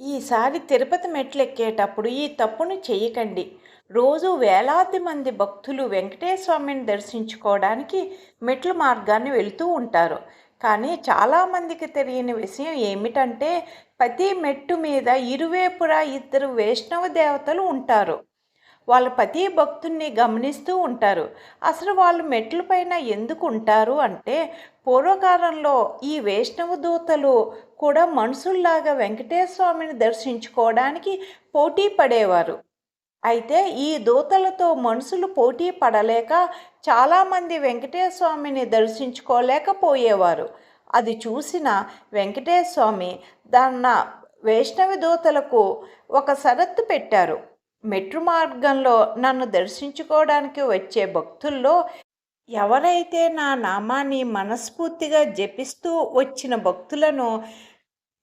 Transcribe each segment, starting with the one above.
ఈసారి తిరుపతి మెట్లెక్కేటప్పుడు ఈ తప్పును చేయకండి రోజు వేలాది మంది భక్తులు వెంకటేశ్వర దర్శించుకోవడానికి మెట్ల మార్గాన్ని వెళుతూ ఉంటారు. కానీ చాలామందికి తెలియని విషయం ఏమిటంటే ప్రతి మెట్టు మీద ఇరువేపురా ఇద్దరు వైష్ణవ దేవతలు ఉంటారు. వాళ్ళ ప్రతి భక్తుల్ని గమనిస్తూ ఉంటారు. అసలు వాళ్ళు మెట్ల పైన ఎందుకు ఉంటారు అంటే పూర్వకాలంలో ఈ వైష్ణవ దూతలు కూడా మనుషుల్లాగా వెంకటేశ్వర స్వామిని దర్శించుకోవడానికి పోటీ పడేవారు. అయితే ఈ దూతలతో మనుషులు పోటీ పడలేక చాలామంది వెంకటేశ్వర స్వామిని దర్శించుకోలేకపోయేవారు. అది చూసిన వెంకటేశ్వర స్వామి దాన్న వైష్ణవి దూతలకు ఒక షరత్తు పెట్టారు. మెట్రు మార్గంలో నన్ను దర్శించుకోవడానికి వచ్చే భక్తుల్లో ఎవరైతే నా నామాన్ని మనస్ఫూర్తిగా జపిస్తూ వచ్చిన భక్తులను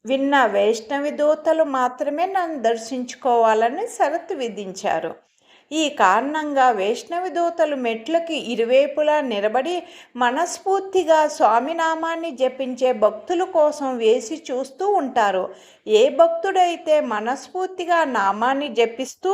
విన్న వైష్ణవి దూతలు మాత్రమే నన్ను దర్శించుకోవాలని షరతు విధించారు. ఈ కారణంగా వైష్ణవి దూతలు మెట్లకి ఇరువైపులా నిలబడి మనస్ఫూర్తిగా స్వామినామాన్ని జపించే భక్తుల కోసం వేసి చూస్తూ ఉంటారు. ఏ భక్తుడైతే మనస్ఫూర్తిగా నామాన్ని జపిస్తూ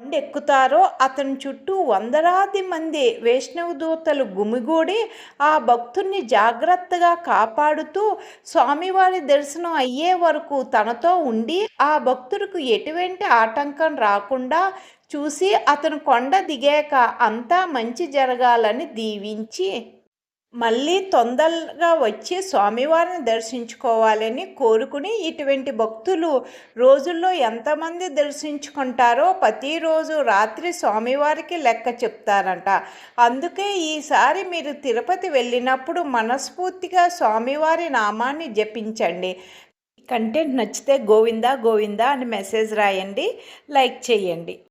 ఎక్కుతారో అతని చుట్టూ వందలాది మంది వైష్ణవ దూతలు గుమిగూడి ఆ భక్తుణ్ణి జాగ్రత్తగా కాపాడుతూ స్వామివారి దర్శనం అయ్యే వరకు తనతో ఉండి ఆ భక్తుడికి ఎటువంటి ఆటంకం రాకుండా చూసి అతను కొండ దిగాక అంతా మంచి జరగాలని దీవించి మళ్ళీ తొందరగా వచ్చి స్వామివారిని దర్శించుకోవాలని కోరుకుని ఇటువంటి భక్తులు రోజుల్లో ఎంతమంది దర్శించుకుంటారో ప్రతిరోజు రాత్రి స్వామివారికి లెక్క చెప్తారంట. అందుకే ఈసారి మీరు తిరుపతి వెళ్ళినప్పుడు మనస్ఫూర్తిగా స్వామివారి నామాన్ని జపించండి. కంటెంట్ నచ్చితే గోవిందా గోవిందా అని మెసేజ్ రాయండి లైక్ చేయండి.